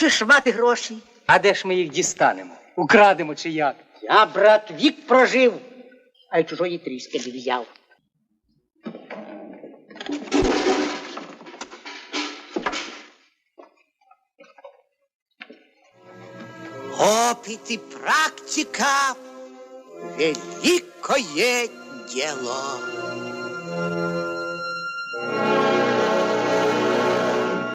Хочеш мати гроші? А де ж ми їх дістанемо? Украдемо чи як? Я, брат, вік прожив, а й чужої тріски не взяв. Опыт и практика — великое дело.